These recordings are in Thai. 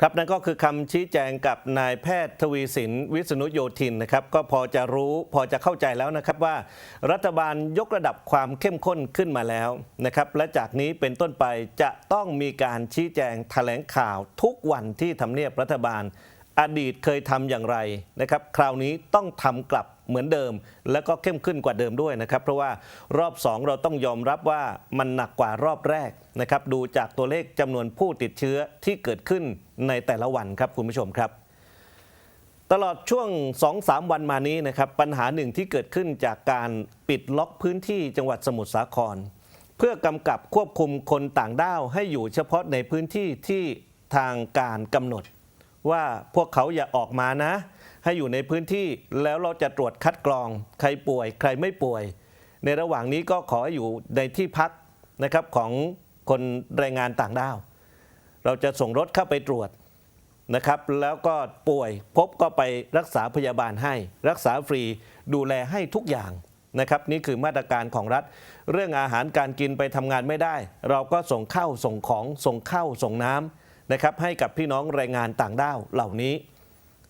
ครับนั่นก็คือคำชี้แจงกับนายแพทย์ทวีสินวิษณุโยธินนะครับก็พอจะรู้พอจะเข้าใจแล้วนะครับว่า รัฐบาลยกระดับความเข้มข้นขึ้นมาแล้วนะครับและจากนี้เป็นต้นไปจะต้องมีการชี้แจงแถลงข่าวทุกวันที่ทำเนียบรัฐบาล อดีตเคยทำอย่างไรนะครับ คราวนี้ต้องทำกลับเหมือนเดิม แล้วก็เข้มขึ้นกว่าเดิมด้วยนะครับ เพราะว่ารอบ 2 เราต้องยอมรับว่ามันหนักกว่ารอบแรกนะครับ ดูจากตัวเลขจำนวนผู้ติดเชื้อที่เกิดขึ้นในแต่ละวันครับคุณผู้ชมครับ ตลอดช่วง 2-3 วันมานี้นะครับ ปัญหาหนึ่งที่เกิดขึ้นจากการปิดล็อกพื้นที่จังหวัดสมุทรสาคร เพื่อกำกับควบคุมคนต่างด้าวให้อยู่เฉพาะในพื้นที่ที่ทางการกำหนด ว่าพวกเขาอย่าออกมานะ ให้อยู่ในพื้นที่แล้วเราจะตรวจคัดกรอง ใครป่วย ใครไม่ป่วย ในระหว่างนี้ก็ขอให้อยู่ในที่พักนะครับของคนแรงงานต่างด้าว เราจะส่งรถเข้าไปตรวจนะครับ แล้วก็ป่วยพบก็ไปรักษาพยาบาลให้ รักษาฟรีดูแลให้ทุกอย่างนะครับ นี่คือมาตรการของรัฐ เรื่องอาหารการกินไปทำงานไม่ได้ เราก็ส่งข้าวส่งของส่งข้าวส่งน้ำ นะครับให้กับพี่น้องแรงงานต่างด้าวเหล่านี้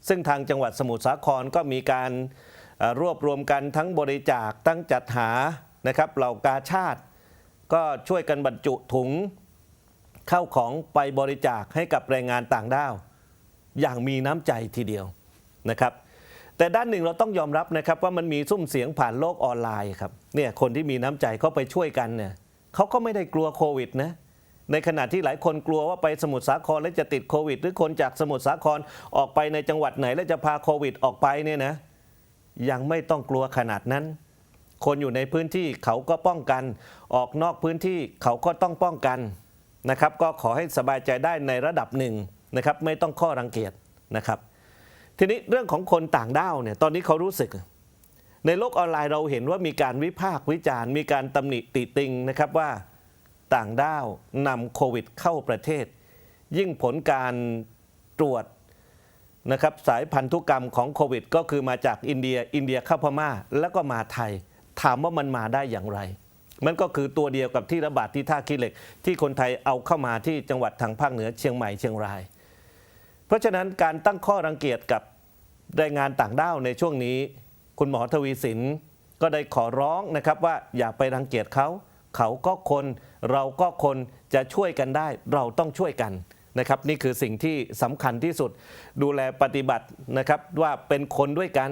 ซึ่งทางจังหวัดสมุทรสาครก็มีการรวบรวมกันทั้งบริจาคตั้งจัดหานะครับเหล่ากาชาติ ก็ช่วยกันบรรจุถุงเข้าของไปบริจาคให้กับแรงงานต่างด้าว อย่างมีน้ำใจทีเดียวนะครับแต่ด้านหนึ่งเราต้องยอมรับนะครับว่ามันมีซุ้มเสียงผ่านโลกออนไลน์ครับเนี่ยคนที่มีน้ำใจเขาไปช่วยกันเนี่ยเขาก็ไม่ได้กลัวโควิดนะ ในขณะที่หลายคนกลัวว่าไปสมุทรสาครแล้วจะติดโควิด หรือคนจากสมุทรสาครออกไปในจังหวัดไหนแล้วจะพาโควิดออกไปเนี่ยนะยังไม่ต้องกลัวขนาดนั้น คนอยู่ในพื้นที่เขาก็ป้องกัน ออกนอกพื้นที่เขาก็ต้องป้องกันนะครับ ก็ขอให้สบายใจได้ในระดับหนึ่งนะครับ ไม่ต้องข้อรังเกียจนะครับ ทีนี้เรื่องของคนต่างด้าวเนี่ยตอนนี้เขารู้สึก ในโลกออนไลน์เราเห็นว่ามีการวิพากษ์วิจารณ์ มีการตำหนิติติงนะครับว่า ต่างด้าวนำโควิดเข้าประเทศ ยิ่งผลการตรวจนะครับสายพันธุกรรมของโควิด ก็คือมาจากอินเดียอินเดียเข้าพม่า แล้วก็มาไทย ถามว่ามันมาได้อย่างไร มันก็คือตัวเดียวกับที่ระบาดที่ท่าขี้เหล็ก ที่คนไทยเอาเข้ามาที่จังหวัดทางภาคเหนือเชียงใหม่เชียงราย เพราะฉะนั้นการตั้งข้อรังเกียจกับแรงงานต่างด้าวในช่วงนี้ คุณหมอทวีสินก็ได้ขอร้องนะครับว่าอย่าไปรังเกียจเขา เขาก็คนเราก็คนจะช่วยกันได้เราต้องช่วยกันนะครับ นี่คือสิ่งที่สำคัญที่สุดดูแลปฏิบัตินะครับว่าเป็นคนด้วยกัน